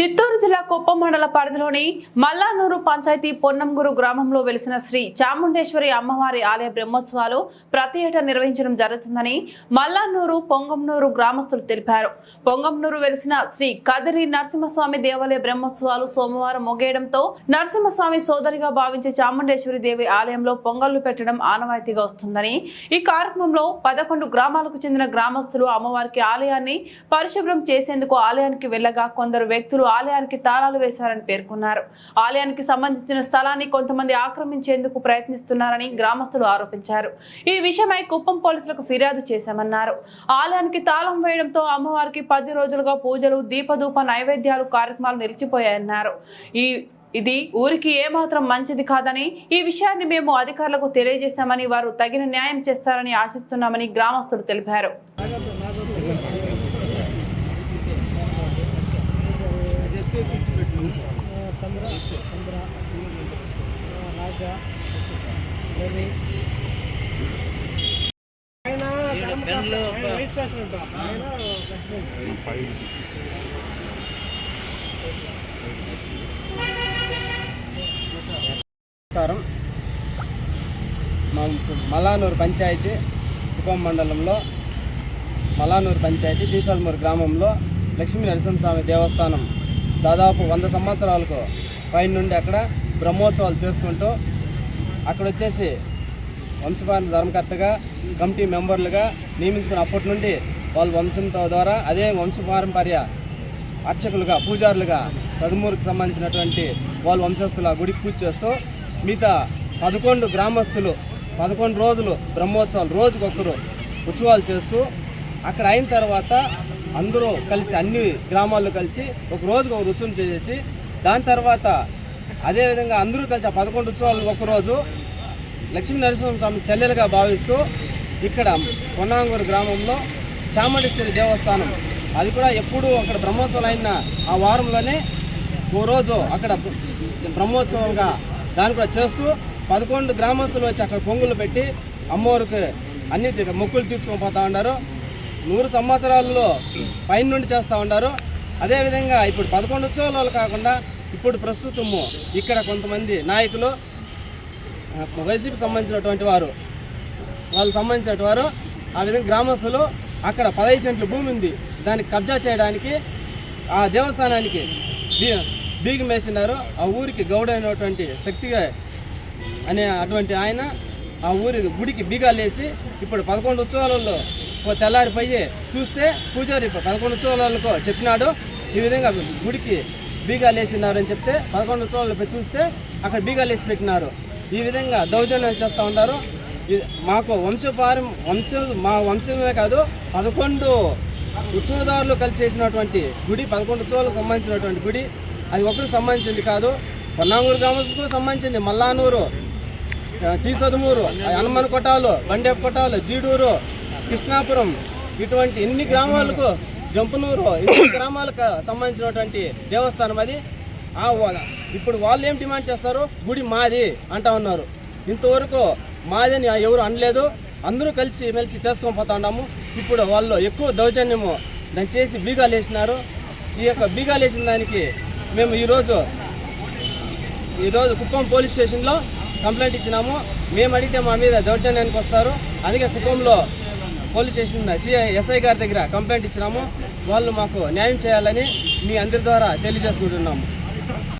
చిత్తూరు జిల్లా కుప్పం మండల పరిధిలోని మల్లానూరు పంచాయతీ పొన్నంగురు గ్రామంలో వెలిసిన శ్రీ చాముండేశ్వరి అమ్మవారి ఆలయ బ్రహ్మోత్సవాలు ప్రతి ఏటా నిర్వహించడం జరుగుతుందని మల్లానూరు పొంగంనూరు గ్రామస్తులు తెలిపారు. పొంగంనూరు వెలిసిన శ్రీ కదిరి నరసింహస్వామి దేవాలయ బ్రహ్మోత్సవాలు సోమవారం ముగియడంతో నరసింహస్వామి సోదరిగా భావించే చాముండేశ్వరి దేవి ఆలయంలో పొంగళ్ళు పెట్టడం ఆనవాయితీగా వస్తుందని ఈ కార్యక్రమంలో పదకొండు గ్రామాలకు చెందిన గ్రామస్తులు అమ్మవారికి ఆలయాన్ని పరిశుభ్రం చేసేందుకు ఆలయానికి వెళ్ళగా కొందరు వ్యక్తులు ఆలయానికి తాళాలు వేశారని పేర్కొన్నారు. ఆలయానికి సంబంధించిన స్థలాన్ని కొంతమంది ఆక్రమించేందుకు ప్రయత్నిస్తున్నారని గ్రామస్తులు ఆరోపించారు. ఈ విషయమై కుప్పం పోలీసులకు ఫిర్యాదు చేశామన్నారు. ఆలయానికి తాళం వేయడంతో అమ్మవారికి పది రోజులుగా పూజలు దీపధూప నైవేద్యాలు కార్యక్రమాలు నిలిచిపోయాయన్నారు. ఈ ఇది ఊరికి ఏమాత్రం మంచిది కాదని ఈ విషయాన్ని మేము అధికారులకు తెలియజేశామని వారు తగిన న్యాయం చేస్తారని ఆశిస్తున్నామని గ్రామస్తులు తెలిపారు చంద్ర చంద్ర రాజా రవి ఆయన ఆయన వైస్ ప్రెసిడెంట్ ఆయన ప్రెసిడెంట్ నమస్కారం. మా మలానూరు పంచాయతీ కుప్పం మండలంలో మలానూరు పంచాయతీ తీసల్మూరు గ్రామంలో లక్ష్మీ నరసింహస్వామి దేవస్థానం దాదాపు వంద సంవత్సరాలకు పైన నుండి అక్కడ బ్రహ్మోత్సవాలు చేసుకుంటూ అక్కడ వచ్చేసి వంశపాలన ధర్మకర్తగా కమిటీ మెంబర్లుగా నియమించుకున్న అప్పటి నుండి వాళ్ళ వంశంతో ద్వారా అదే వంశపారంపర్య అర్చకులుగా పూజారులుగా పదమూరుకు సంబంధించినటువంటి వాళ్ళ వంశస్థుల గుడికి పూజ చేస్తూ మిగతా పదకొండు గ్రామస్తులు పదకొండు రోజులు బ్రహ్మోత్సవాలు రోజుకొకరు ఉత్సవాలు చేస్తూ అక్కడ అయిన తర్వాత అందరూ కలిసి అన్ని గ్రామాల్లో కలిసి ఒక రోజుకు ఒక రుచులు చేసేసి దాని తర్వాత అదేవిధంగా అందరూ కలిసి ఆ పదకొండు ఉత్సవాలు ఒకరోజు లక్ష్మీ నరసింహస్వామి చెల్లెలుగా భావిస్తూ ఇక్కడ పొన్నాంగూరు గ్రామంలో చాముండేశ్వరి దేవస్థానం. అది కూడా ఎప్పుడూ అక్కడ బ్రహ్మోత్సవాలు అయిన ఆ వారంలోనే ఓ రోజు అక్కడ బ్రహ్మోత్సవంగా దాన్ని కూడా చేస్తూ పదకొండు గ్రామస్తులు వచ్చి అక్కడ పొంగులు పెట్టి అమ్మవారికి అన్ని మొక్కులు తీర్చుకొని పోతా ఉన్నారు. నూరు సంవత్సరాలలో పైన నుండి చేస్తూ ఉన్నారు. అదేవిధంగా ఇప్పుడు పదకొండు ఉత్సవాలు కాకుండా ఇప్పుడు ప్రస్తుతము ఇక్కడ కొంతమంది నాయకులు వైసీపీకి సంబంధించినటువంటి వారు వాళ్ళకి సంబంధించిన వారు ఆ విధంగా గ్రామస్తులు అక్కడ పదహైదు సెంట్ల భూమి ఉంది. దానికి కబ్జా చేయడానికి ఆ దేవస్థానానికి బీ- బీగం వేసినారు. ఆ ఊరికి గౌడ అయినటువంటి శక్తిగా అనే అటువంటి ఆయన ఆ ఊరి గుడికి బీగాలు వేసి ఇప్పుడు పదకొండు ఉత్సవాలలో తెల్లారిపోయి చూస్తే పూజారి పదకొండు ఉత్సవాలకు చెప్పినాడు. ఈ విధంగా గుడికి బీగాలు వేసినారని చెప్తే పదకొండు ఉత్సవాలపై చూస్తే అక్కడ బీగాలు వేసి పెట్టినారు. ఈ విధంగా దౌర్జన్యం చేస్తూ ఉంటారు ఇది మాకు వంశపారం వంశం మా వంశమే కాదు పదకొండు ఉత్సవదారులు కలిసి చేసినటువంటి గుడి పదకొండు ఉత్సవాలకు సంబంధించినటువంటి గుడి అది ఒకరికి సంబంధించింది కాదు. పొన్నాంగూరు గ్రామస్తులకు సంబంధించింది మల్లానూరు తీసదుమూరు హనుమన్ కొట్టాలు బండేపు కొట్టాలు జీడూరు కృష్ణాపురం ఇటువంటి ఎన్ని గ్రామాలకు జంపనూరు ఇన్ని గ్రామాలకు సంబంధించినటువంటి దేవస్థానం అది. ఇప్పుడు వాళ్ళు ఏం డిమాండ్ చేస్తారు? గుడి మాది అంటా ఉన్నారు. ఇంతవరకు మాది అని ఎవరు అనలేదు. అందరూ కలిసి మెలిసి చేసుకొని పోతా ఉన్నాము. ఇప్పుడు వాళ్ళు ఎక్కువ దౌర్జన్యము దాన్ని చేసి బీగాలు వేసినారు. ఈ యొక్క బీగాలు వేసిన దానికి మేము ఈరోజు ఈరోజు కుప్పం పోలీస్ స్టేషన్లో కంప్లైంట్ ఇచ్చినాము. మేము అడిగితే మా మీద దౌర్జన్యానికి వస్తారు. అందుకే కుప్పంలో పోలీస్ స్టేషన్ సిఐ ఎస్ఐ గారి దగ్గర కంప్లైంట్ ఇచ్చినాము. వాళ్ళు మాకు న్యాయం చేయాలని మీ అందరి ద్వారా తెలియజేసుకుంటున్నాము.